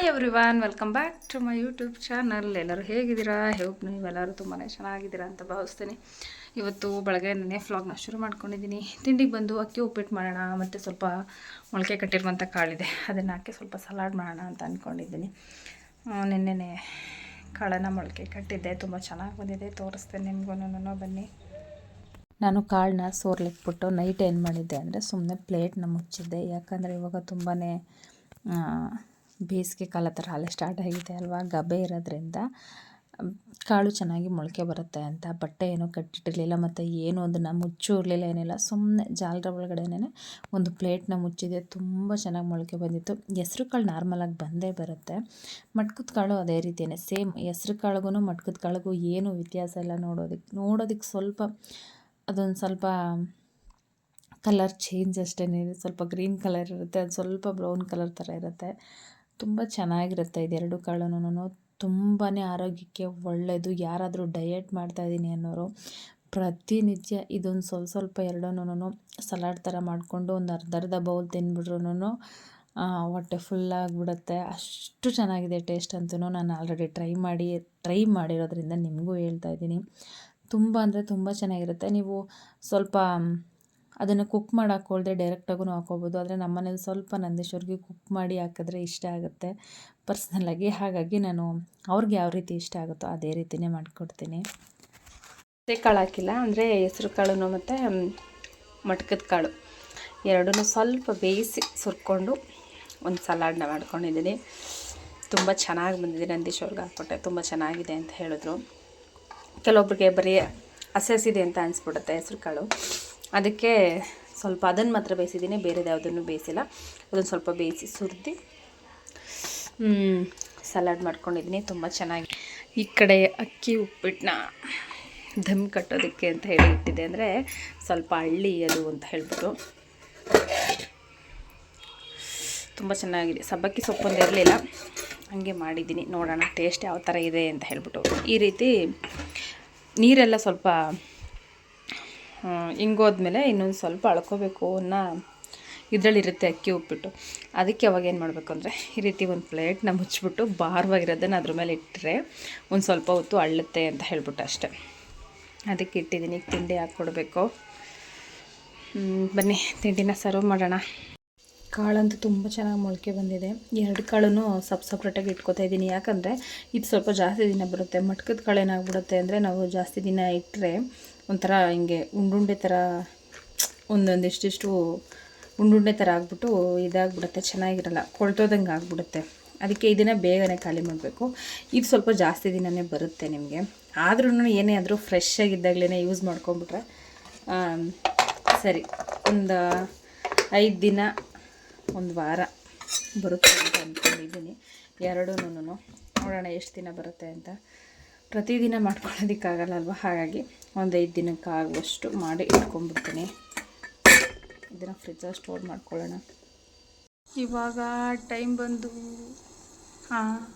Hi every welcome back to my YouTube channel ಎಲ್ಲರೂ ಹೇಗಿದ್ದೀರಾ? Hope ನೀವೆಲ್ಲರೂ ತುಂಬಾ ಚೆನ್ನಾಗಿದ್ದೀರಾ ಅಂತ ಭಾವಿಸ್ತೀನಿ. ಇವತ್ತು ಬೆಳಗ್ಗೆ ನೆನೆ ಫ್ಲಾಗ್ನ ಶುರು ಮಾಡ್ಕೊಂಡಿದ್ದೀನಿ. ತಿಂಡಿಗೆ ಬಂದು ಅಕ್ಕಿ ಉಪ್ಪಿಟ್ಟು ಮಾಡೋಣ, ಮತ್ತು ಸ್ವಲ್ಪ ಮೊಳಕೆ ಕಟ್ಟಿರುವಂಥ ಕಾಳಿದೆ. ಅದನ್ನು ಹಾಕಿ ಸ್ವಲ್ಪ ಸಲಾಡ್ ಮಾಡೋಣ ಅಂತ ಅಂದ್ಕೊಂಡಿದ್ದೀನಿ ನಿನ್ನೆನೆ ಕಾಳನ್ನು ಮೊಳಕೆ ಕಟ್ಟಿದ್ದೆ. ತುಂಬ ಚೆನ್ನಾಗಿ ಬಂದಿದೆ. ತೋರಿಸ್ತೇನೆ ನಿಮಗೂ ಬನ್ನಿ. ನಾನು ಕಾಳನ್ನ ಸೋರ್ಲಿಕ್ಬಿಟ್ಟು ನೈಟ್ ಏನು ಮಾಡಿದ್ದೆ ಅಂದರೆ ಸುಮ್ಮನೆ ಪ್ಲೇಟ್ನ ಮುಚ್ಚಿದ್ದೆ. ಯಾಕಂದರೆ ಇವಾಗ ತುಂಬಾ ಬೇಸಿಗೆ ಕಾಲ ಥರ ಅಲ್ಲೇ ಸ್ಟಾರ್ಟ್ ಆಗಿದೆ ಅಲ್ವಾ? ಗಬ್ಬೆ ಇರೋದ್ರಿಂದ ಕಾಳು ಚೆನ್ನಾಗಿ ಮೊಳಕೆ ಬರುತ್ತೆ ಅಂತ. ಬಟ್ಟೆ ಏನೂ ಕಟ್ಟಿಟ್ಟಿರಲಿಲ್ಲ ಮತ್ತು ಏನೂ ಅದನ್ನು ಮುಚ್ಚು ಇರಲಿಲ್ಲ ಏನಿಲ್ಲ. ಸುಮ್ಮನೆ ಜಾಲರ ಒಳಗಡೆನೇ ಒಂದು ಪ್ಲೇಟ್ನ ಮುಚ್ಚಿದೆ. ತುಂಬ ಚೆನ್ನಾಗಿ ಮೊಳಕೆ ಬಂದಿತ್ತು. ಹೆಸ್ರು ಕಾಳು ನಾರ್ಮಲಾಗಿ ಬಂದೇ ಬರುತ್ತೆ. ಮಟ್ಕದ ಕಾಳು ಅದೇ ರೀತಿಯೇ ಸೇಮ್ ಹೆಸ್ರು ಕಾಳಿಗೂ ಮಟ್ಕದ ಕಾಳಿಗೂ ಏನೂ ವ್ಯತ್ಯಾಸ ಇಲ್ಲ ನೋಡೋದಕ್ಕೆ ನೋಡೋದಕ್ಕೆ ಸ್ವಲ್ಪ ಅದೊಂದು ಸ್ವಲ್ಪ ಕಲರ್ ಚೇಂಜ್ ಅಷ್ಟೇ ಸ್ವಲ್ಪ ಗ್ರೀನ್ ಕಲರ್ ಇರುತ್ತೆ. ಅದು ಸ್ವಲ್ಪ ಬ್ರೌನ್ ಕಲರ್ ಥರ ಇರುತ್ತೆ. ತುಂಬ ಚೆನ್ನಾಗಿರುತ್ತೆ ಇದೆರಡು ಕಾಳುನೂ ತುಂಬಾ ಆರೋಗ್ಯಕ್ಕೆ ಒಳ್ಳೆಯದು ಯಾರಾದರೂ ಡಯೆಟ್ ಮಾಡ್ತಾಯಿದ್ದೀನಿ ಅನ್ನೋರು ಪ್ರತಿನಿತ್ಯ ಇದೊಂದು ಸ್ವಲ್ಪ ಸ್ವಲ್ಪ ಎರಡನ್ನೂ ಸಲಾಡ್ ಥರ ಮಾಡಿಕೊಂಡು ಒಂದು ಅರ್ಧ ಅರ್ಧ ಬೌಲ್ ತಿಂದ್ಬಿಟ್ರು ಹೊಟ್ಟೆ ಫುಲ್ಲಾಗಿಬಿಡುತ್ತೆ ಅಷ್ಟು ಚೆನ್ನಾಗಿದೆ ಟೇಸ್ಟ್ ಅಂತೂ ನಾನು ಆಲ್ರೆಡಿ ಟ್ರೈ ಮಾಡಿ ಟ್ರೈ ಮಾಡಿರೋದ್ರಿಂದ ನಿಮಗೂ ಹೇಳ್ತಾ ಇದ್ದೀನಿ ತುಂಬ ಅಂದರೆ ತುಂಬ ಚೆನ್ನಾಗಿರುತ್ತೆ. ನೀವು ಸ್ವಲ್ಪ ಅದನ್ನು ಕುಕ್ ಮಾಡಿ ಹಾಕ್ಕೊಳ್ದೆ ಡೈರೆಕ್ಟಾಗೂ ಹಾಕ್ಕೋಬೋದು. ಆದರೆ ನಮ್ಮ ಮನೇಲಿ ಸ್ವಲ್ಪ ನಂದೇಶ್ವರಿಗೆ ಕುಕ್ ಮಾಡಿ ಹಾಕಿದ್ರೆ ಇಷ್ಟ ಆಗುತ್ತೆ. ಪರ್ಸ್ನಲ್ಲಾಗಿ ಹಾಗಾಗಿ ನಾನು ಅವ್ರಿಗೆ ಯಾವ ರೀತಿ ಇಷ್ಟ ಆಗುತ್ತೋ ಅದೇ ರೀತಿಯೇ ಮಾಡಿಕೊಡ್ತೀನಿ. ಕಾಳು ಹಾಕಿಲ್ಲ, ಅಂದರೆ ಹೆಸ್ರು ಕಾಳು ಮತ್ತು ಮಟ್ಕದ ಕಾಳು. ಎರಡೂ ಸ್ವಲ್ಪ ಬೇಯಿಸಿ ಸುರ್ಕೊಂಡು ಒಂದು ಸಲಾಡ್ನ ಮಾಡ್ಕೊಂಡಿದ್ದೀನಿ. ತುಂಬ ಚೆನ್ನಾಗಿ ಬಂದಿದೆ ನಂದೀಶ್ವರ್ಗೆ ಹಾಕ್ಕೊಟ್ಟೆ ತುಂಬ ಚೆನ್ನಾಗಿದೆ ಅಂತ ಹೇಳಿದ್ರು. ಕೆಲವೊಬ್ಬರಿಗೆ ಬರೀ ಹಸಿ ಹಸಿದೆ ಅಂತ ಅನಿಸ್ಬಿಡುತ್ತೆ ಹೆಸ್ರು ಕಾಳು. ಅದಕ್ಕೆ ಸ್ವಲ್ಪ ಅದನ್ನು ಮಾತ್ರ ಬೇಯಿಸಿದ್ದೀನಿ ಬೇರೆದು ಯಾವುದನ್ನು ಬೇಯಿಸಿಲ್ಲ. ಅದನ್ನು ಸ್ವಲ್ಪ ಬೇಯಿಸಿ ಸುರಿದು ಸಲಾಡ್ ಮಾಡ್ಕೊಂಡಿದ್ದೀನಿ, ತುಂಬ ಚೆನ್ನಾಗಿ. ಈ ಕಡೆ ಅಕ್ಕಿ ಉಪ್ಪಿಟ್ಟನ್ನ ಧಮ್ ಕಟ್ಟೋದಕ್ಕೆ ಅಂತ ಹೇಳಿ ಇಟ್ಟಿದೆ ಅಂದರೆ ಸ್ವಲ್ಪ ಹಳ್ಳಿ ಅದು ಅಂತ ಹೇಳ್ಬಿಟ್ಟು. ತುಂಬ ಚೆನ್ನಾಗಿದೆ. ಸಬ್ಬಕ್ಕಿ ಸೊಪ್ಪೊಂದು ಇರಲಿಲ್ಲ. ಹಂಗೆ ಮಾಡಿದ್ದೀನಿ. ನೋಡೋಣ ಟೇಸ್ಟ್ ಯಾವ ಥರ ಇದೆ ಅಂತ ಹೇಳ್ಬಿಟ್ಟು. ಈ ರೀತಿ ನೀರೆಲ್ಲ ಸ್ವಲ್ಪ ಹಿಂಗೋದ್ಮೇಲೆ ಇನ್ನೊಂದು ಸ್ವಲ್ಪ ಅಳ್ಕೋಬೇಕು ಅನ್ನೋ ಇದರಲ್ಲಿರುತ್ತೆ ಅಕ್ಕಿ ಉಪ್ಪಿಟ್ಟು. ಅದಕ್ಕೆ ಅವಾಗ ಏನು ಮಾಡಬೇಕು ಅಂದರೆ, ಈ ರೀತಿ ಒಂದು ಪ್ಲೇಟ್ನ ಮುಚ್ಚಿಬಿಟ್ಟು ಭಾರವಾಗಿರೋದನ್ನು ಅದ್ರ ಮೇಲೆ ಇಟ್ಟರೆ ಒಂದು ಸ್ವಲ್ಪ ಹೊತ್ತು ಅಳ್ಳುತ್ತೆ ಅಂತ ಹೇಳ್ಬಿಟ್ಟು ಅಷ್ಟೆ. ಅದಕ್ಕೆ ಇಟ್ಟಿದ್ದೀನಿ. ತಿಂಡಿ ಹಾಕ್ಕೊಡ್ಬೇಕು. ಬನ್ನಿ, ತಿಂಡಿನ ಸರ್ವ್ ಮಾಡೋಣ. ಕಾಳಂತೂ ತುಂಬ ಚೆನ್ನಾಗಿ ಮೊಳಕೆ ಬಂದಿದೆ. ಎರಡು ಕಾಳನ್ನು ಸಪ್ ಸಪ್ರೇಟಾಗಿ ಇಟ್ಕೋತಾ ಇದ್ದೀನಿ. ಯಾಕಂದರೆ, ಇದು ಸ್ವಲ್ಪ ಜಾಸ್ತಿ ದಿನ ಬರುತ್ತೆ. ಮಟ್ಕದ ಕಾಳು ಏನಾಗ್ಬಿಡುತ್ತೆ ಅಂದರೆ, ನಾವು ಜಾಸ್ತಿ ದಿನ ಇಟ್ಟರೆ ಒಂಥರ ಹಿಂಗೆ ಉಂಡುಂಡೆ ಥರ, ಒಂದೊಂದಿಷ್ಟಿಷ್ಟು ಉಂಡುಂಡೆ ಥರ ಆಗಿಬಿಟ್ಟು ಇದಾಗ್ಬಿಡುತ್ತೆ, ಚೆನ್ನಾಗಿರಲ್ಲ, ಕೊಳ್ತೋದಂಗೆ ಆಗಿಬಿಡುತ್ತೆ. ಅದಕ್ಕೆ ಇದನ್ನು ಬೇಗನೆ ಖಾಲಿ ಮಾಡಬೇಕು. ಇದು ಸ್ವಲ್ಪ ಜಾಸ್ತಿ ದಿನವೇ ಬರುತ್ತೆ ನಿಮಗೆ. ಆದ್ರೂ ಏನೇ ಆದರೂ ಫ್ರೆಶ್ ಆಗಿದ್ದಾಗಲೇ ಯೂಸ್ ಮಾಡ್ಕೊಂಬಿಟ್ರೆ ಸರಿ, ಒಂದು ಐದು ದಿನ, ಒಂದು ವಾರ ಬರುತ್ತೆ ಅಂತ ಅಂದ್ಕೊಂಡಿದ್ದೀನಿ. ಎರಡೂ ನೋಡೋಣ ಎಷ್ಟು ದಿನ ಬರುತ್ತೆ ಅಂತ. ಪ್ರತಿದಿನ ಮಾಡ್ಕೊಳ್ಳೋದಕ್ಕಾಗಲ್ಲ ಅಲ್ವ ಹಾಗಾಗಿ ಒಂದು ಐದು ದಿನಕ್ಕೆ ಆಗುವಷ್ಟು ಮಾಡಿ ಇಟ್ಕೊಂಡ್ಬಿಡ್ತೀನಿ. ಇದನ್ನು ಫ್ರಿಜ್ಜಲ್ಲಿ ಸ್ಟೋರ್ ಮಾಡ್ಕೊಳ್ಳೋಣ. ಇವಾಗ ಟೈಮ್ ಬಂದು, ಹಾಂ,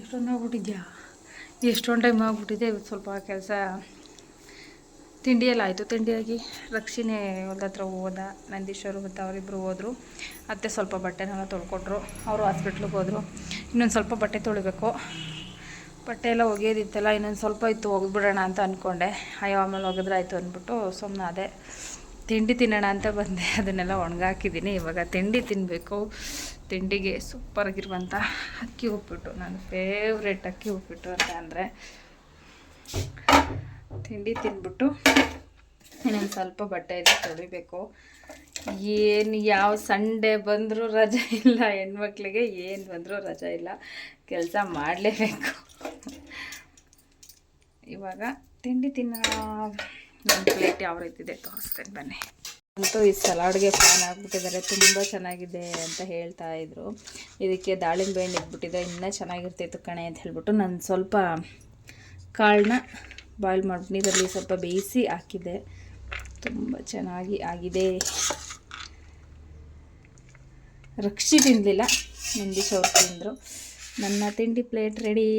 ಎಷ್ಟೊಂದು ಆಗ್ಬಿಟ್ಟಿದ್ಯಾ? ಎಷ್ಟೊಂದು ಟೈಮ್ ಆಗಿಬಿಟ್ಟಿದೆ ಇವತ್ತು ಸ್ವಲ್ಪ ಕೆಲಸ. ತಿಂಡಿಯೆಲ್ಲ ಆಯಿತು, ತಿಂಡಿಯಾಗಿ. ರಕ್ಷಿಣೆ ಹತ್ರ ಹೋದ, ನಂದೀಶ್ವರು ಮತ್ತು ಅವರಿಬ್ಬರು ಹೋದರು. ಅತ್ತೆ ಸ್ವಲ್ಪ ಬಟ್ಟೆನೆಲ್ಲ ತೊಳ್ಕೊಟ್ರು ಅವರು ಹಾಸ್ಪಿಟ್ಲಿಗೆ ಹೋದರು. ಇನ್ನೊಂದು ಸ್ವಲ್ಪ ಬಟ್ಟೆ ತೊಳಿಬೇಕು. ಬಟ್ಟೆ ಎಲ್ಲ ಒಗೆಯೋದಿತ್ತಲ್ಲ ಇನ್ನೊಂದು ಸ್ವಲ್ಪ ಇತ್ತು ಹೋಗ್ಬಿಡೋಣ ಅಂತ ಅಂದ್ಕೊಂಡೆ ಅಯ್ಯೋ, ಆಮೇಲೆ ಒಗೆದ್ರೆ ಆಯಿತು ಅಂದ್ಬಿಟ್ಟು ಸುಮ್ಮನೆ ಅದೇ ತಿಂಡಿ ತಿನ್ನೋಣ ಅಂತ ಬಂದೆ. ಅದನ್ನೆಲ್ಲ ಒಣಗಾಕಿದ್ದೀನಿ. ಇವಾಗ ತಿಂಡಿ ತಿನ್ನಬೇಕು ತಿಂಡಿಗೆ ಸೂಪರಾಗಿರುವಂಥ ಅಕ್ಕಿ ಉಪ್ಪಿಟ್ಟು. ನನ್ನ ಫೇವ್ರೆಟ್ ಅಕ್ಕಿ ಉಪ್ಪಿಟ್ಟು ಅಂತ ಅಂದರೆ ತಿಂಡಿ ತಿನ್ಬಿಟ್ಟು ಇನ್ನೊಂದು ಸ್ವಲ್ಪ ಬಟ್ಟೆ ಇದೆ ತೊಳಿಬೇಕು. ಏನು ಯಾವ ಸಂಡೇ ಬಂದರೂ ರಜೆ ಇಲ್ಲ, ಹೆಣ್ಮಕ್ಳಿಗೆ ಏನು ಬಂದರೂ ರಜೆ ಇಲ್ಲ. ಕೆಲಸ ಮಾಡಲೇಬೇಕು. ಇವಾಗ ತಿಂಡಿ ತಿನ್ನೋ ಪ್ಲೇಟ್ ಯಾವ ರೀತಿ ಇದೆ ತೋರಿಸ್ತೇನೆ, ಬನ್ನಿ. ಅಂತೂ ಈ ಸಲಾಡ್ಗೆ ಫ್ಯಾನ್ ಆಗಿಬಿಟ್ಟಿದ್ದಾರೆ ತುಂಬ ಚೆನ್ನಾಗಿದೆ ಅಂತ ಹೇಳ್ತಾ ಇದ್ರು. ಇದಕ್ಕೆ ದಾಳಿಂಬೆ ಹಣ್ಣು ಇಟ್ಬಿಟ್ಟಿದೆ, ಇನ್ನೂ ಚೆನ್ನಾಗಿರ್ತಿತ್ತು ಕಣೆ ಅಂತ ಹೇಳ್ಬಿಟ್ಟು ನಾನು ಸ್ವಲ್ಪ ಕಾಳನ್ನ ಬಾಯ್ಲ್ ಮಾಡಿ, ನೀರಲ್ಲಿ ಸ್ವಲ್ಪ ಬೇಯಿಸಿ ಹಾಕಿದ್ದೆ. ತುಂಬ ಚೆನ್ನಾಗಿ ಆಗಿದೆ. ರಕ್ಷಿ ತಿನ್ನಲಿಲ್ಲ ನಂದೀಶ್ ಅವ್ರು ತಿಂದರು. ನನ್ನ ತಿಂಡಿ ಪ್ಲೇಟ್ ರೆಡಿ.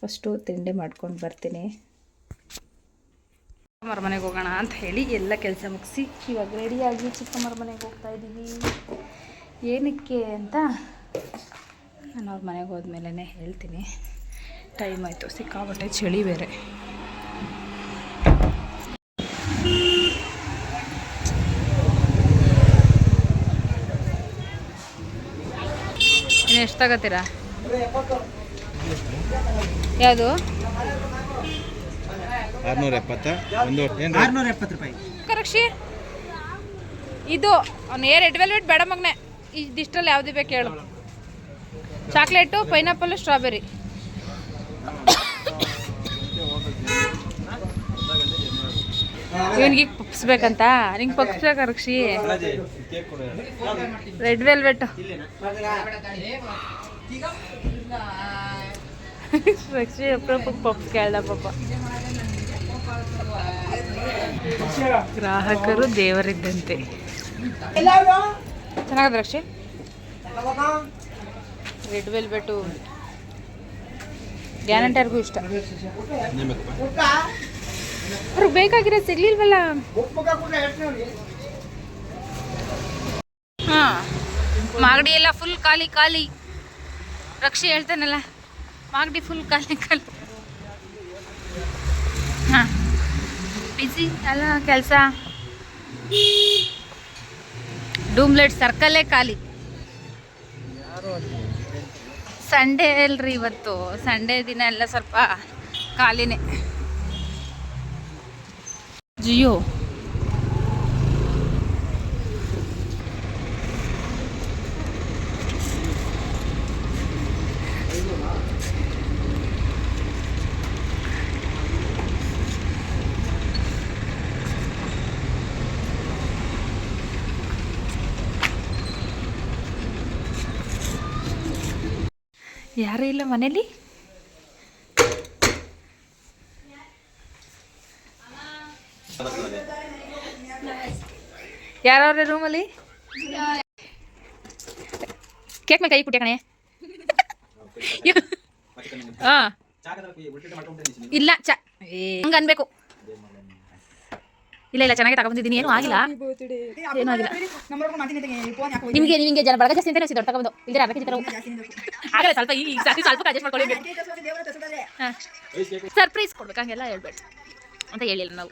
ಫಸ್ಟು ತಿಂಡಿ ಮಾಡ್ಕೊಂಡು ಬರ್ತೀನಿ. ಚಿಕ್ಕಮ್ಮರ ಮನೆಗೆ ಹೋಗೋಣ ಅಂತ ಹೇಳಿ ಎಲ್ಲ ಕೆಲಸ ಮುಗಿಸಿ ಇವಾಗ ರೆಡಿಯಾಗಿ ಚಿಕ್ಕಮ್ಮರ ಮನೆಗೆ ಹೋಗ್ತಾ ಇದ್ದೀವಿ. ಏನಕ್ಕೆ ಅಂತ ನಾನು ಅವ್ರ ಮನೆಗೆ ಹೋದ್ಮೇಲೆ ಹೇಳ್ತೀನಿ. ಟೈಮ್ ಆಯಿತು ಸಿಕ್ಕಾಬಟ್ಟೆ ಚಳಿ ಬೇರೆ. ಇನ್ನು ಎಷ್ಟು ಯಾವುದು? ಆರ್ನೂರ ಎಪ್ಪತ್ತ. ಒಂದು ಆರ್ನೂರ ಎಪ್ಪತ್ತು ರೂಪಾಯಿ. ಕರಕ್ಷಿ. ಇದು ಅವ್ನು ಏ ರೆಡ್ ವೆಲ್ವೆಟ್ ಬೇಡ ಮಗನೆ. ಇದಿಷ್ಟರಲ್ಲಿ ಯಾವ್ದು ಬೇಕು ಹೇಳು. Chocolate pineapple strawberry. ಇವನಿಗೆ ಪಪ್ಸ್ಬೇಕಂತ? ನಿಂಗೆ ಪಕ್ಸ್ಬೇಕ ರಕ್ಷಿ ರೆಡ್ ವೆಲ್ವೆಟ್. ರಕ್ಷಿ ಅಪ್ರೂಪಕ್ಕೆ ಪಪ್ ಕೇಳ್ದ ಪಾಪ ಗ್ರಾಹಕರು ದೇವರಿದ್ದಂತೆ. ಚೆನ್ನಾಗದ ರಕ್ಷಿ? ರೆಡ್ ವೆಲ್ವೆಟು ಗ್ಯಾರಂಟರ್ಗೂ ಇಷ್ಟ. ಅವ್ರಿಗೆ ಬೇಕಾಗಿರೋದು ಸಿಗ್ಲಿಲ್ವಲ್ಲ? ಹಾಂ ಮಾಗಡಿ ಎಲ್ಲ ಫುಲ್ ಖಾಲಿ ಖಾಲಿ. ರಕ್ಷೆ ಹೇಳ್ತಾನಲ್ಲ. ಮಾಗಡಿ ಫುಲ್ ಖಾಲಿ ಖಾಲಿ. ಹಾಂ. ಬಿಸಿ, ಅಲ್ಲ, ಕೆಲಸ? ಡೂಮ್ಲೆಟ್ ಸರ್ಕಲ್ಲೇ ಖಾಲಿ. ಸಂಡೇ ಅಲ್ರಿ ಇವತ್ತು. ಸಂಡೇ ದಿನ ಎಲ್ಲ ಸ್ವಲ್ಪ ಖಾಲಿನೇ. ಜಿಯೋ ಯಾರೂ ಇಲ್ಲ ಮನೇಲಿ? ಯಾರವ್ರೆ ರೂಮಲ್ಲಿ? ಕೇಕ್ ಮೇಲೆ ಕೈ ಕುಟ್ಟ ಕಣೆ. ಹಾ ಇಲ್ಲ ಚ ಹಂಗ ಅನ್ಬೇಕು. ಇಲ್ಲ ಇಲ್ಲ ಚೆನ್ನಾಗಿ ತಗೊಂಡಿದ್ದೀನಿ ಏನು ಆಗಿಲ್ಲ. ಏನೂ ಆಗಿಲ್ಲ. ನಿಮಗೆ ನಿಮಗೆ ಜನ ಬಳಗ ಜಾಸ್ತಿ ಅಂತ ದೊಡ್ಡ ತಗೊಂಡು ಇಲ್ಲದೆ ಅರ್ಧ ಕೆಜಿ ತರೋ ಆಗಲ್ಲ ಸ್ವಲ್ಪ ಈ ಸಾಕು ಸ್ವಲ್ಪ ಅಡ್ಜಸ್ಟ್ ಮಾಡ್ಕೊಳ್ಳಿ. ಸರ್ಪ್ರೈಸ್ ಕೊಡ್ಬೇಕು ಹಂಗೆಲ್ಲ ಹೇಳ್ಬೇಡ ಅಂತ ಹೇಳಿಲ್ಲ ನಾವು.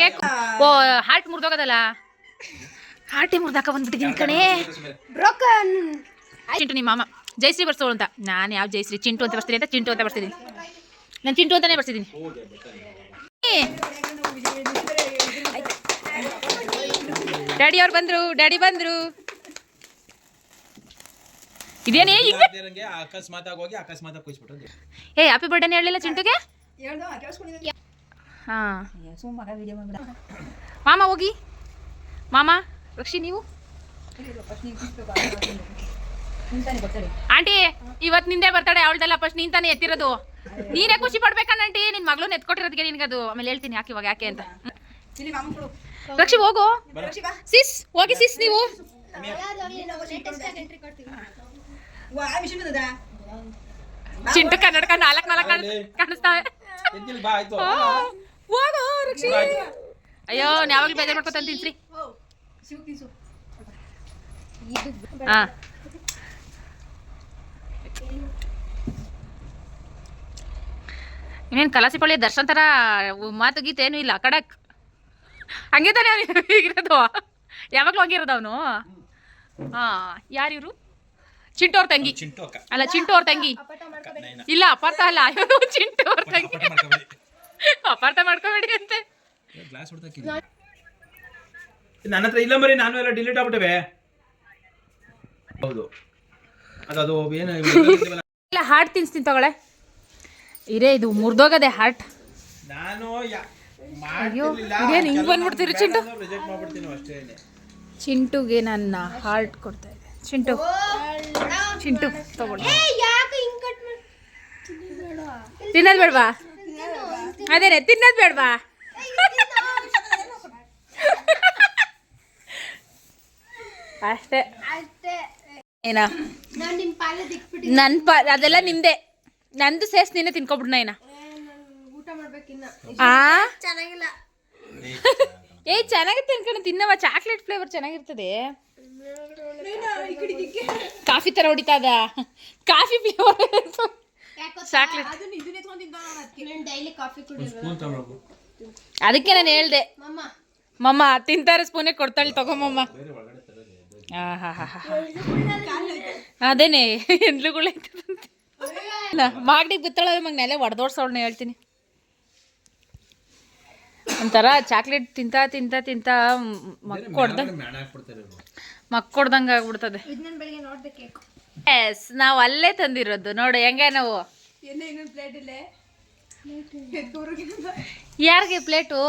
ಕೇಕ್. ಓ ಹಾರ್ಟ್ ಮುರಿದೋಗೋದಲ್ಲ? ಹಾರ್ಟಿ ಮುರಿದಾಕ ಬಂದ್ಬಿಟ್ಟಿದ್ದೀನಿ ಕಣೇ. ಚಿಂಟು ನಿಮ್ಮ ಮಾಮ. ಜಯಶ್ರೀ ಬರ್ಸೋಳು ಅಂತ. ನಾನು ಯಾವ ಜಯಶ್ರೀ ಚಿಂಟು ಅಂತ ಬರ್ತೀನಿ ಅಂತ ಚಿಂಟು ಅಂತ ಬರ್ತಿದ್ದೀನಿ ನಾನು ಚಿಂಟು ಅಂತಾನೆ ಬರ್ತಿದ್ದೀನಿ ಡ್ಯಾಡಿ ಅವ್ರು ಬಂದರು ಡ್ಯಾಡಿ ಬಂದ್ರು. ಇದೇನೇ ಈಗ ಅಕಸ್ಮಾತ್ ಹೋಗಿ ಅಕಸ್ಮಾತ್ ಏ ಹ್ಯಾಪಿ ಬರ್ಡೇನೆ ಹೇಳಲಿಲ್ಲ ಚಿಂಟುಗೆ ಹಾ ಮಾಮ ಹೋಗಿ ಮಾಮ ರಕ್ಷಿ ನೀವು ಆಂಟಿ ಇವತ್ತು ನಿಂದೆ ಬರ್ತಾಳೆ ಅವಳ್ದೆಲ್ಲ ಫಸ್ಟ್ ನೀನ್ ತಾನೇ ಎತ್ತಿರೋದು ನೀನೇ ಖುಷಿ ಪಡ್ಬೇಕಣ್ಣ ಆಂಟಿ ನಿನ್ ಮಗಳು ಎತ್ಕೊಟ್ಟಿರೋದಕ್ಕೆ ನಿನ್ಗದು ಆಮೇಲೆ ಹೇಳ್ತೀನಿ ಯಾಕೆ ಇವಾಗ ಯಾಕೆ ಅಂತ ರಕ್ಷಿ ಹೋಗು ಸಿಸ್ ಹೋಗಿ ಸಿಸ್ ನೀವು ಚಿಂಟು ಕನ್ನಡಕ ನಾಲ್ಕು ನಾಲ್ಕು ಕಾಣಿಸ್ತಾವೆ ಹೋಗು ರಕ್ಷಿ. ಅಯ್ಯೋ ಯಾವಾಗಲೂ ಬೇಜಾರು ಮಾಡ್ಕೊತಾನೆ ತಿನ್ಸ್ರಿ. ಹಾ. ಇನ್ನೇನು ಕಲಾಸಿಪಳ್ಳಿ ದರ್ಶನ್ ಥರ ಮಾತು ಗೀತೆ ಏನೂ ಇಲ್ಲ ಕಡಕ್. ಹಂಗೆ ತಾನೇ ಅವ್ನು ಹೀಗಿರೋದು. ಯಾವಾಗಲೂ ಹಂಗಿರೋದು ಅವನು. ಹಾಂ ಯಾರಿವರು ಚಿಂಟು ಅವ್ರ ತಂಗಿ. ಚಿಂಟು ಅಕ್ಕ ಅಲ್ಲ ಚಿಂಟು ಅವ್ರ ತಂಗಿ. ಇಲ್ಲ ಅಪಾರ್ಥ ಅಲ್ಲ ಚಿಂಟೋರ್ ಚಿಂಟು ಅವ್ರ ತಂಗಿ. ಅಪಾರ್ಥ ಮಾಡ್ಕೋಬೇಡಿ. ಅಂತೆ. ಗ್ಲಾಸ್ ನನ್ನ ಹತ್ರ ಇಲ್ಲ ಮರಿ ನಾನು ಎಲ್ಲ ಡಿಲೀಟ್ ಆಗ್ಬಿಟ್ಟವೆ. ಹೌದು. ಅದು ಏನು ಇಲ್ಲ ಹಾರ್ಟ್ ತಿನ್ಸ್ತೀನಿ ತಗೊಳೆ ಇರೇ ಇದು ಮುರ್ದೋಗದೆ ಹಾರ್ಟ್ ನಾನು ಅಯ್ಯೋ ಮಾಡ್ತಿರ್ಲಿಲ್ಲ. ಇದೇನು ಹಿಂಗ್ ಬಂದ್ಬಿಡ್ತೀರಿ ಚಿಂಟು? ಅಂದ್ರೆ ಮಾಡ್ಬಿಡ್ತೀನಿ ಅಷ್ಟೇನೆ ಚಿಂಟುಗೆ ನನ್ನ ಹಾರ್ಟ್ ಕೊಡ್ತಾ ಇದೆ. ಚಿಂಟು. ಚಿಂಟು ತಗೊಳ್ಳಿ ತಿನ್ನೋದು ಬೇಡವಾ? ಅದೇನೆ ತಿನ್ನೋದು ಬೇಡವಾ? ಅಷ್ಟೇ. ಏನ? ನನ್ನ ಪ ಅದೆಲ್ಲ ನಿಂದೆ. ನಂದು ಸೇಸ್ ನೀನೆ ತಿನ್ಕೊಬಿಡ್ನ ಏನ ಆ? ಚೆನ್ನಾಗಿಲ್ಲ. ಏಯ್ ಚೆನ್ನಾಗಿತ್ತು ಅನ್ಕೊಂಡು ತಿನ್ನವ ಚಾಕ್ಲೇಟ್ ಫ್ಲೇವರ್ ಚೆನ್ನಾಗಿರ್ತದೆ. ಕಾಫಿ ಥರ ಹೊಡಿತಾದ? Coffee flavour chocolate daily coffee ಕುಡಿಯೋದು ಅದಕ್ಕೆ ನಾನು ಹೇಳ್ದೆ. ಮಮ್ಮ. ತಿಂತಾರೆ ಸ್ಪೂನೇ ಕೊಡ್ತಾಳೆ ತಗೊಮ್ಮಮ್ಮ ಅದೇನೆ ಎಂದ್ಲುಗಳು ಮಾಗಡಿಗೆ ಬಿತ್ತಾಳ ಮಗ ನೆಲೆ ಹೊಡೆದೋಡ್ಸೋಳ್ನ ಹೇಳ್ತೀನಿ. ಒಂಥರ ಚಾಕ್ಲೇಟ್ ತಿಂತಾ ತಿಂತಾ ತಿಂತಾ ಮಕ್ಕ ಹೊಡ್ದ. ಮಕ್ಕೊಡ್ದಂಗೆ ಆಗ್ಬಿಡ್ತದೆ. ಎಸ್ ನಾವು ಅಲ್ಲೇ ತಂದಿರೋದು. ನೋಡು ಹೆಂಗೆ ನಾವು? ಇನ್ನೊಂದು ಪ್ಲೇಟ್ ಇಲ್ಲೇ. ಯಾರಿಗೆ ಪ್ಲೇಟು?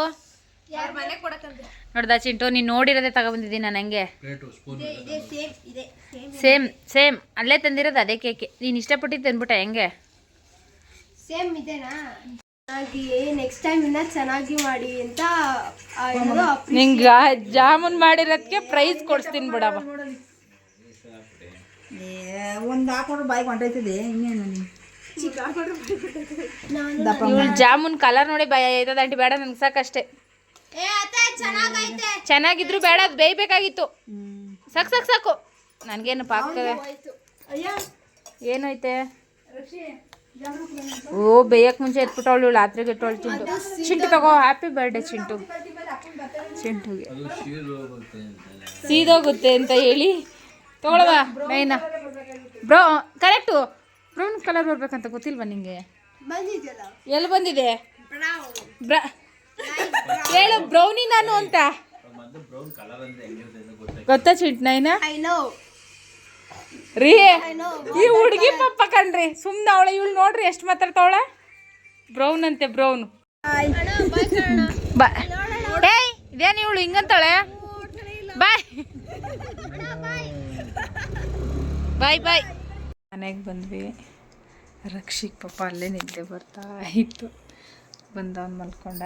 ಯಾರ ಮನೆ ಕೊಡಕಂದ್ರೆ ನೋಡ್ದ ಚಿಂಟು ನೀನು ನೋಡಿರೋದೇ ತಗೊಬಂದಿದ್ದೀನಿ ನಾನು ಹಂಗೆ? ಪ್ಲೇಟು ಸ್ಪೂನ್ ಇದೆ ಸೇಮ್ ಇದೆ ಸೇಮ್ ಸೇಮ್ ಸೇಮ್ ಅಲ್ಲೇ ತಂದಿರೋದು ಅದೇ ಕೇಕೆ ನೀನು ಇಷ್ಟಪಟ್ಟಿದ್ದು ತಂದ್ಬಿಟ್ಟ ಹೆಂಗೆ? ಸೇಮ್ ಇದೆನಾ ಚೆನ್ನಾಗಿ ನೆಕ್ಸ್ಟ್ ಟೈಮ್ ಇನ್ನ ಚೆನ್ನಾಗಿ ಮಾಡಿ ಅಂತ ನಿಂಗೆ ಜಾಮೂನ್ ಮಾಡಿರೋದಕ್ಕೆ ಪ್ರೈಸ್ ಕೊಡಿಸ್ತೀನಿ ಬಿಡವ ಒಂದು ಹಾಕೊಂಡ್ರೆ ಬಾಯಿಗೆ ಹೊಂಟೈತಿದೆ ಇನ್ನೇನು ನೀನು? ಇವಳು ಜಾಮೂನ್ ಕಲರ್ ನೋಡಿ ಭಯ ಆಯ್ತದ ಅಂಟಿ ಬೇಡ ನನಗೆ ಸಾಕಷ್ಟೇ. ಏ ಅತ್ತೆ ಚೆನ್ನಾಗೈತೆ. ಚೆನ್ನಾಗಿದ್ರು ಬೇಡ ಅದು ಬೇಯಬೇಕಾಗಿತ್ತು. ಸಾಕು ಸಾಕು ಸಾಕು. ನನಗೇನು ಪಾಕ ಆಯ್ತು ಅಯ್ಯ. ಏನೈತೆ ಓ ಬೇಯಕ್ಕೆ ಮುಂಚೆ ಎತ್ಬಿಟ್ಟು ಅವಳು ರಾತ್ರಿಗೆ ಇಟ್ಟವಳು ಚಿಂಟು. ಚಿಂಟು ತಗೋ ಹ್ಯಾಪಿ ಬರ್ಡೇ ಚಿಂಟು. ಚಿಂಟುಗೆ. ಸೀದೋಗುತ್ತೆ ಅಂತ ಹೇಳಿ. ತಗೊಳವ ನೈನ ಬ್ರೋ ಕರೆಕ್ಟು ಬ್ರೌನ್ ಕಲರ್ ಬರ್ಬೇಕಂತ ಗೊತ್ತಿಲ್ವಾ ನಿಂಗೆ? ಎಲ್ಲಿ ಬಂದಿದೆ? ಬ್ರ ಹೇಳು ಬ್ರೌನಿ ನಾನು ಅಂತ. ಗೊತ್ತಾ ಚಿಂಟು ನೈನಾ ರೀ ಈ ಹುಡುಗಿ ಪಪ್ಪ ಕಣ್ರಿ ಸುಮ್ಮನೆ ಅವಳ ಇವಳು ನೋಡ್ರಿ ಎಷ್ಟು ಮಾತಾಡ್ತಾವಳ? ಬ್ರೌನ್ ಅಂತೆ ಬ್ರೌನ್. ಏಯ್ ಇದೇನು ಇವಳು ಹಿಂಗಂತಾಳೆ? ಬಾಯ್. ಬಾಯ್ ಬಾಯ್. ಮನೆಗೆ ಬಂದ್ವಿ. ರಕ್ಷಿಕ್ ಪಪ್ಪ ಅಲ್ಲೇ ನಿದ್ದೆ ಬರ್ತಾ ಇತ್ತು. ಬಂದವನು ಮಲ್ಕೊಂಡ.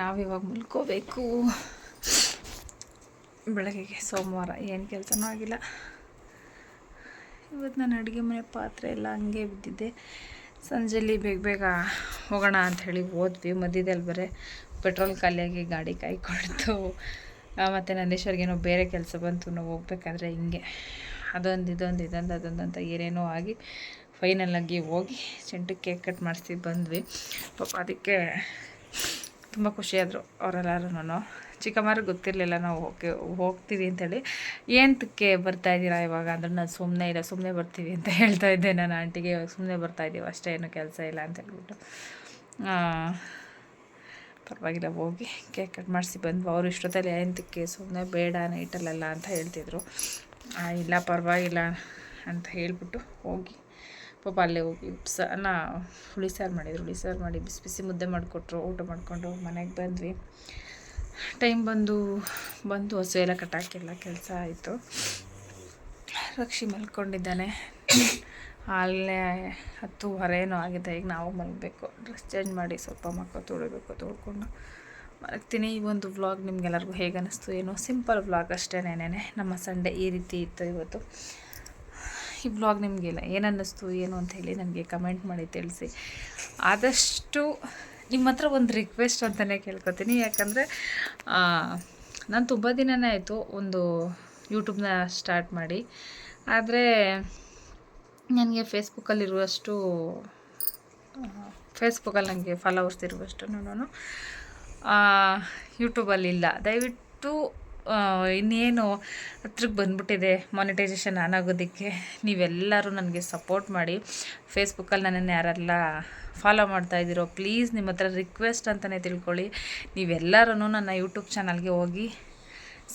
ನಾವಿವಾಗ ಮಲ್ಕೋಬೇಕು. ಬೆಳಗ್ಗೆಗೆ ಸೋಮವಾರ ಏನು ಕೆಲಸನೂ ಆಗಿಲ್ಲ. ಇವತ್ತು ನಾನು ಅಡುಗೆ ಮನೆ ಪಾತ್ರೆ ಎಲ್ಲ ಹಂಗೆ ಬಿದ್ದಿದ್ದೆ ಸಂಜೆಲಿ ಬೇಗ ಬೇಗ ಹೋಗೋಣ ಅಂತ ಹೇಳಿ ಹೋದ್ವಿ. ಮಧ್ಯದಲ್ಲಿ ಬರೀ ಪೆಟ್ರೋಲ್ ಖಾಲಿಯಾಗಿ ಗಾಡಿ ಕಾಯ್ಕೊಳ್ತು ಮತ್ತು ನಂದೀಶ್ವರ್ಗೇನೋ ಬೇರೆ ಕೆಲಸ ಬಂತು ನಾವು ಹೋಗ್ಬೇಕಾದ್ರೆ ಹಿಂಗೆ. ಅದೊಂದು ಇದೊಂದು ಇದೊಂದು ಅದೊಂದು ಅಂತ ಏನೇನೋ ಆಗಿ ಫೈನಲಾಗಿ ಹೋಗಿ ಚೆಂಟು ಕೇಕ್ ಕಟ್ ಮಾಡಿಸಿ ಬಂದ್ವಿ. ಪಾಪ ಅದಕ್ಕೆ ತುಂಬ ಖುಷಿಯಾದರು ಅವರೆಲ್ಲರೂ ಚಿಕ್ಕಮ್ಮರಿಗೆ ಗೊತ್ತಿರಲಿಲ್ಲ, ನಾವು ಹೋಗಿ ಹೋಗ್ತೀವಿ ಅಂತೇಳಿ. ಏನಕ್ಕೆ ಬರ್ತಾ ಇದ್ದೀರಾ ಇವಾಗ? ಅಂದ್ರೆ ನಾನು ಸುಮ್ಮನೆ ಇಲ್ಲ ಸುಮ್ಮನೆ ಬರ್ತೀವಿ ಅಂತ ಹೇಳ್ತಾ ಇದ್ದೆ. ನಾನು ಆಂಟಿಗೆ ಇವಾಗ ಸುಮ್ಮನೆ ಬರ್ತಾ ಇದ್ದೀವಿ, ಅಷ್ಟೇ ಏನು ಕೆಲಸ ಇಲ್ಲ ಅಂತ ಹೇಳ್ಬಿಟ್ಟು. ಪರವಾಗಿಲ್ಲ, ಹೋಗಿ ಕೇಕ್ ಕಟ್ ಮಾಡಿಸಿ ಬಂದ್ವು. ಅವ್ರು ಇಷ್ಟೊತ್ತಲ್ಲಿ ಏನಕ್ಕೆ ಸುಮ್ಮನೆ ಬೇಡ ನೈಟಲ್ಲೆಲ್ಲ ಅಂತ ಹೇಳ್ತಿದ್ರು. ಇಲ್ಲ, ಪರವಾಗಿಲ್ಲ ಅಂತ ಹೇಳ್ಬಿಟ್ಟು ಹೋಗಿ, ಪಾಪ ಅಲ್ಲೇ ಹೋಗಿ ಉಪ್ಸ, ಅನ್ನ ಹುಳಿ ಸಾರು ಮಾಡಿದ್ರು. ಹುಳಿ ಸಾರು ಮಾಡಿ ಬಿಸಿ ಬಿಸಿ ಮುದ್ದೆ ಮಾಡಿಕೊಟ್ರು, ಊಟ ಮಾಡಿಕೊಂಡು ಮನೆಗೆ ಬಂದ್ವಿ. ಟೈಮ್ ಬಂದು ಬಂದು ಹಸು ಎಲ್ಲ ಕಟ್ಟಾಕೆಲ್ಲ, ಕೆಲಸ ಆಯಿತು. ರಕ್ಷಿ ಮಲ್ಕೊಂಡಿದ್ದಾನೆ. ಅಲ್ಲೇ ಹತ್ತು ಏನೋ ಆಗಿದೆ, ಈಗ ನಾವು ಮಲಗಬೇಕು. ಡ್ರೆಸ್ ಚೇಂಜ್ ಮಾಡಿ ಸ್ವಲ್ಪ ಮಕ್ಕ ತೊಳಿಬೇಕು, ತೊಳ್ಕೊಂಡು ಮಲಗ್ತೀನಿ. ಈ ಒಂದು ವ್ಲಾಗ್ ನಿಮಗೆಲ್ಲರಿಗೂ ಹೇಗೆ ಅನ್ನಿಸ್ತು ಏನೋ ಸಿಂಪಲ್ ವ್ಲಾಗ್ ಅಷ್ಟೇ ನೆನೆ. ನಮ್ಮ ಸಂಡೇ ಈ ರೀತಿ ಇತ್ತು ಇವತ್ತು. ಈ ಬ್ಲಾಗ್ ನಿಮಗೆಲ್ಲ ಏನು ಅನ್ನಿಸ್ತು ಏನು ಅಂತ ಹೇಳಿ ನನಗೆ ಕಮೆಂಟ್ ಮಾಡಿ ತಿಳಿಸಿ. ಆದಷ್ಟು ನಿಮ್ಮ ಹತ್ರ ಒಂದು ರಿಕ್ವೆಸ್ಟ್ ಅಂತಲೇ ಕೇಳ್ಕೊತೀನಿ. ಯಾಕಂದರೆ ನಾನು ತುಂಬ ದಿನನೇ ಆಯಿತು ಒಂದು ಯೂಟ್ಯೂಬ್ನ ಸ್ಟಾರ್ಟ್ ಮಾಡಿ. ಆದರೆ, ನನಗೆ ಫೇಸ್ಬುಕ್ಕಲ್ಲಿರುವಷ್ಟು ಫೇಸ್ಬುಕ್ಕಲ್ಲಿ ನನಗೆ ಫಾಲೋವರ್ಸ್ ಇರುವಷ್ಟು ನಾನು ಯೂಟ್ಯೂಬಲ್ಲಿ ಇಲ್ಲ. ದಯವಿಟ್ಟು ಇನ್ನೇನು ಹತ್ರಕ್ಕೆ ಬಂದ್ಬಿಟ್ಟಿದೆ ಮಾನಿಟೈಸೇಷನ್ ಆನ್ ಆಗೋದಕ್ಕೆ. ನೀವೆಲ್ಲರೂ ನನಗೆ ಸಪೋರ್ಟ್ ಮಾಡಿ. ಫೇಸ್ಬುಕ್ಕಲ್ಲಿ ನನ್ನನ್ನು ಯಾರೆಲ್ಲ ಫಾಲೋ ಮಾಡ್ತಾ ಇದ್ದೀರೋ ಪ್ಲೀಸ್ ನಿಮ್ಮ ಹತ್ರ ರಿಕ್ವೆಸ್ಟ್ ಅಂತಲೇ ತಿಳ್ಕೊಳ್ಳಿ. ನೀವೆಲ್ಲರೂ ನನ್ನ ಯೂಟ್ಯೂಬ್ ಚಾನಲ್ಗೆ ಹೋಗಿ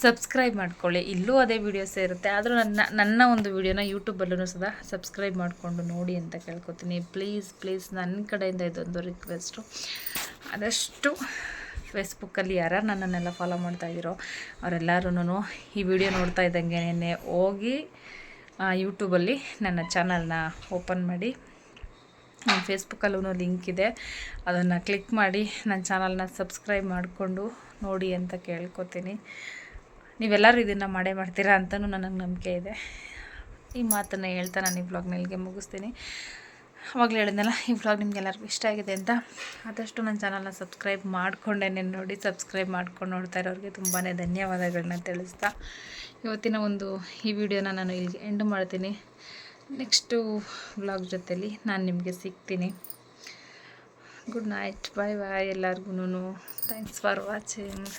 ಸಬ್ಸ್ಕ್ರೈಬ್ ಮಾಡ್ಕೊಳ್ಳಿ. ಇಲ್ಲೂ ಅದೇ ವೀಡಿಯೋಸೇ ಇರುತ್ತೆ. ಆದರೂ ನನ್ನ ನನ್ನ ಒಂದು ವೀಡಿಯೋನ ಯೂಟ್ಯೂಬಲ್ಲೂ ಸದಾ ಸಬ್ಸ್ಕ್ರೈಬ್ ಮಾಡಿಕೊಂಡು ನೋಡಿ ಅಂತ ಕೇಳ್ಕೊತೀನಿ. ಪ್ಲೀಸ್ ಪ್ಲೀಸ್ ನನ್ನ ಕಡೆಯಿಂದ ಇದೊಂದು ರಿಕ್ವೆಸ್ಟು ಆದಷ್ಟು ಫೇಸ್ಬುಕ್ಕಲ್ಲಿ ಯಾರ್ಯಾರು ನನ್ನನ್ನೆಲ್ಲ ಫಾಲೋ ಮಾಡ್ತಾ ಇದ್ದೀರೋ ಅವರೆಲ್ಲರೂ ಈ ವಿಡಿಯೋ ನೋಡ್ತಾ ಇದ್ದಂಗೆ ನಿನ್ನೆ ಹೋಗಿ ಯೂಟ್ಯೂಬಲ್ಲಿ ನನ್ನ ಚಾನಲ್ನ ಓಪನ್ ಮಾಡಿ. ನನ್ನ ಫೇಸ್ಬುಕ್ಕಲ್ಲೂ ಲಿಂಕ್ ಇದೆ. ಅದನ್ನು ಕ್ಲಿಕ್ ಮಾಡಿ, ನನ್ನ ಚಾನಲ್ನ ಸಬ್ಸ್ಕ್ರೈಬ್ ಮಾಡಿಕೊಂಡು ನೋಡಿ ಅಂತ ಕೇಳ್ಕೊತೀನಿ. ನೀವೆಲ್ಲರೂ ಇದನ್ನು ಮಾಡೇ ಮಾಡ್ತೀರಾ ಅಂತಲೂ ನನಗೆ ನಂಬಿಕೆ ಇದೆ. ಈ ಮಾತನ್ನು ಹೇಳ್ತಾ ನಾನು ಈ ಬ್ಲಾಗ್ನಲ್ಲಿಗೆ ಮುಗಿಸ್ತೀನಿ. ಅವಾಗಲೇ ಹೇಳಿದ್ನಲ್ಲ, ಈ ವ್ಲಾಗ್ ನಿಮಗೆಲ್ಲರಿಗೂ ಇಷ್ಟ ಆಗಿದೆ ಅಂತ. ಆದಷ್ಟು ನನ್ನ ಚಾನಲ್ನ ಸಬ್ಸ್ಕ್ರೈಬ್ ಮಾಡ್ಕೊಂಡೇನೆ ನೋಡಿ ಸಬ್ಸ್ಕ್ರೈಬ್ ಮಾಡ್ಕೊಂಡು ನೋಡ್ತಾ ಇರೋರಿಗೆ ತುಂಬಾ ಧನ್ಯವಾದಗಳನ್ನ ತಿಳಿಸ್ತಾ. ಇವತ್ತಿನ ಒಂದು ಈ ವಿಡಿಯೋನ ನಾನು ಇಲ್ಲಿಗೆ ಎಂಡ್ ಮಾಡ್ತೀನಿ. ನೆಕ್ಸ್ಟು ವ್ಲಾಗ್ ಜೊತೆಲಿ ನಾನು ನಿಮಗೆ ಸಿಗ್ತೀನಿ. ಗುಡ್ ನೈಟ್ ಬಾಯ್ ಬಾಯ್ ಎಲ್ಲರಿಗೂ ಥ್ಯಾಂಕ್ಸ್ ಫಾರ್ ವಾಚಿಂಗ್